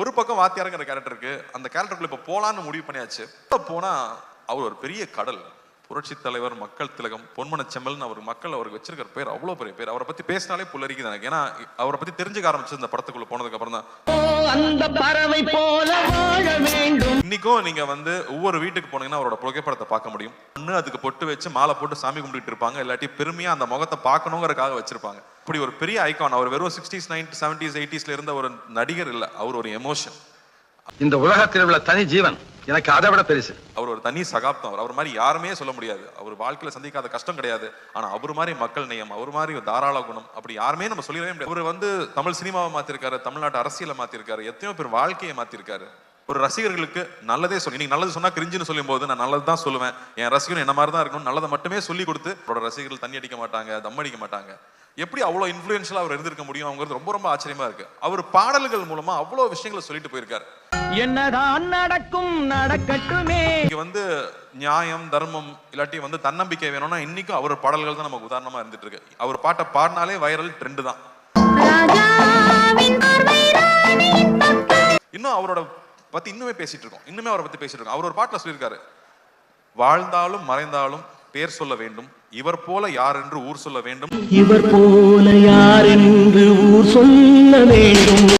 ஒரு பக்கம் வாத்தியாருங்கிற கேரக்டர் இருக்கு. அந்த கேரக்டருக்குள்ள இப்ப போலான்னு முடிவு பண்ணியாச்சு. உள்ள போனா அவர் ஒரு பெரிய கடல். புரட்சி தலைவர் மக்கள் திலகம் பொன்மன செம்மல்னு அவர் மக்கள் அவருக்கு வச்சிருக்கிற பேர் அவ்வளவு பெரிய பேர். அவரை பத்தி பேசினாலே புல்லரிக்குது எனக்கு. ஏன்னா அவரை பத்தி தெரிஞ்சுக்க ஆரம்பிச்சு இந்த படத்துக்குள்ள போனதுக்கு அப்புறம் தான் அந்த பறவை போல இன்னைக்கும் நீங்க வந்து ஒவ்வொரு வீட்டுக்கு போனீங்கன்னா அவரோட புகைப்படத்தை பார்க்க முடியும். ஒண்ணு அதுக்கு பொட்டு வச்சு மாலை போட்டு சாமி கும்பிட்டு இருப்பாங்க. இல்லாட்டி பெருமையா அந்த முகத்தை பார்க்கணுங்கிறதுக்காக வச்சிருப்பாங்க. இப்படி ஒரு பெரிய ஐகான் அவர் வெறும் சிக்ஸ்டீஸ் நைன்டி செவன்டிஸ் எயிட்டிஸ்ல இருந்த ஒரு நடிகர் இல்ல. அவர் ஒரு எமோஷன் இந்த உலகத்தில் உள்ள தனி ஜீவன் எனக்கு அதை விட பெருசு. அவர் ஒரு தனி சகாப்தம். அவர் அவர் மாதிரி யாருமே சொல்ல முடியாது. அவர் வாழ்க்கையில சந்திக்காத கஷ்டம் கிடையாது. ஆனா அவர் மாதிரி மக்கள் நேயம் அவர் மாதிரி ஒரு தாராள குணம் அப்படி யாருமே நம்ம சொல்லிடவே முடியாது. அவர் வந்து தமிழ் சினிமாவை மாத்திருக்காரு தமிழ்நாட்டு அரசியலை மாத்திருக்காரு எத்தனையோ பேர் வாழ்க்கையை மாத்திருக்காரு. ஒரு ரசிகர்களுக்கு நல்லதே சொல்லி. நீங்க நல்லது சொன்னா கிரிஞ்சுன்னு சொல்லும் போது நான் நல்லது தான் சொல்லுவேன். என் ரசிகன் என்ன மாதிரி தான் இருக்கணும் நல்லதை மட்டுமே சொல்லி கொடுத்து அவரோட ரசிகர்கள் தண்ணி அடிக்க மாட்டாங்க தம் அடிக்க மாட்டாங்க. எப்படி அவ்வளோ இன்ஃப்ளூயன்ஷியலாக அவர் இருந்திருக்க முடியும் அவங்கிறது ரொம்ப ரொம்ப ஆச்சரியமா இருக்கு. அவர் பாடல்கள் மூலமா அவ்வளோ விஷயங்களை சொல்லிட்டு போயிருக்காரு. என்னதான் நடக்கும் நடக்கட்டுமே. இங்க வந்து நியாயம் தர்மம் இல்லாட்டி வந்து தன்னம்பிக்கை வேணும்னா இன்னைக்கும் அவர் பாடல்கள் தான் நமக்கு உதாரணமா இருந்துட்டு இருக்கு. அவர் பாட்டை பாடினாலே வைரல் ட்ரெண்ட் தான். ராஜாவின் பார்வை ராணியின் பக்கம். இன்னும் அவரோட பற்றி இன்னுமே பேசிட்டு இருக்கோம். இன்னுமே அவரை பத்தி பேசிட்டு இருக்கோம். அவர் ஒரு பாட்டில் சொல்லியிருக்காரு. வாழ்ந்தாலும் மறைந்தாலும் பேர் சொல்ல வேண்டும். இவர் போல யார் என்று ஊர் சொல்ல வேண்டும். இவர் போல யார் என்று ஊர் சொல்ல வேண்டும்.